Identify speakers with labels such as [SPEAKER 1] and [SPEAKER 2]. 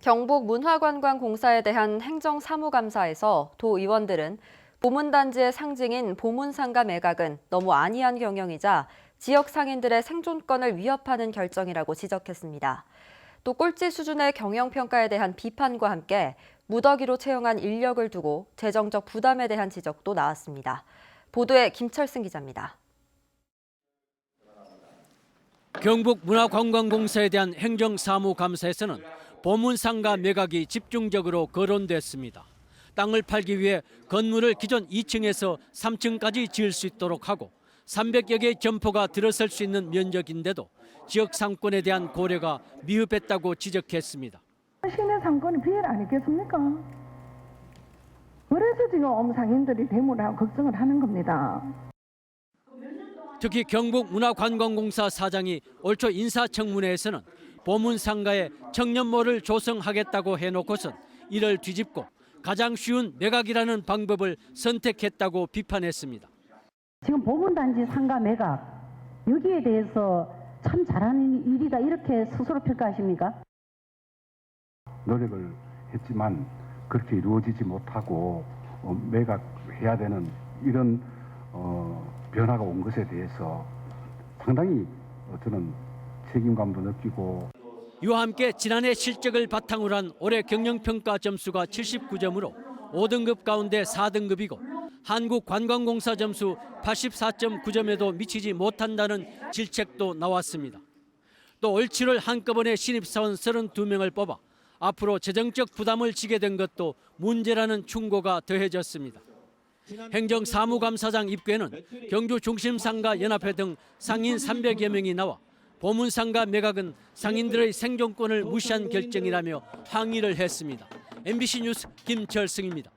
[SPEAKER 1] 경북 문화관광공사에 대한 행정사무감사에서 도 의원들은 보문단지의 상징인 보문상가 매각은 너무 안이한 경영이자 지역 상인들의 생존권을 위협하는 결정이라고 지적했습니다. 또 꼴찌 수준의 경영평가에 대한 비판과 함께 무더기로 채용한 인력을 두고 재정적 부담에 대한 지적도 나왔습니다. 보도에 김철승 기자입니다.
[SPEAKER 2] 경북 문화관광공사에 대한 행정사무감사에서는 보문상가 매각이 집중적으로 거론됐습니다. 땅을 팔기 위해 건물을 기존 2층에서 3층까지 지을 수 있도록 하고 300여 개의 점포가 들어설 수 있는 면적인데도 지역 상권에 대한 고려가 미흡했다고 지적했습니다.
[SPEAKER 3] 시내 상권이 비일 아니겠습니까? 그래서 지금 엄상인들이 대무라고 걱정을 하는 겁니다.
[SPEAKER 2] 특히 경북 문화관광공사 사장이 올 초 인사청문회에서는 보문상가에 청년모를 조성하겠다고 해놓고선 이를 뒤집고 가장 쉬운 매각이라는 방법을 선택했다고 비판했습니다.
[SPEAKER 4] 지금 보문단지 상가 매각 여기에 대해서 참 잘하는 일이다 이렇게 스스로 평가하십니까?
[SPEAKER 5] 노력을 했지만 그렇게 이루어지지 못하고 어, 매각해야 되는 이런 어, 변화가 온 것에 대해서 상당히 어, 저는 책임감도 느끼고
[SPEAKER 2] 이와 함께 지난해 실적을 바탕으로 한 올해 경영평가 점수가 79점으로 5등급 가운데 4등급이고 한국관광공사 점수 84.9점에도 미치지 못한다는 질책도 나왔습니다. 또 올 7월 한꺼번에 신입사원 32명을 뽑아 앞으로 재정적 부담을 지게 된 것도 문제라는 충고가 더해졌습니다. 행정사무감사장 입구에는 경주 중심상가 연합회 등 상인 300여 명이 나와 보문상가 매각은 상인들의 생존권을 무시한 결정이라며 항의를 했습니다. MBC 뉴스 김철승입니다.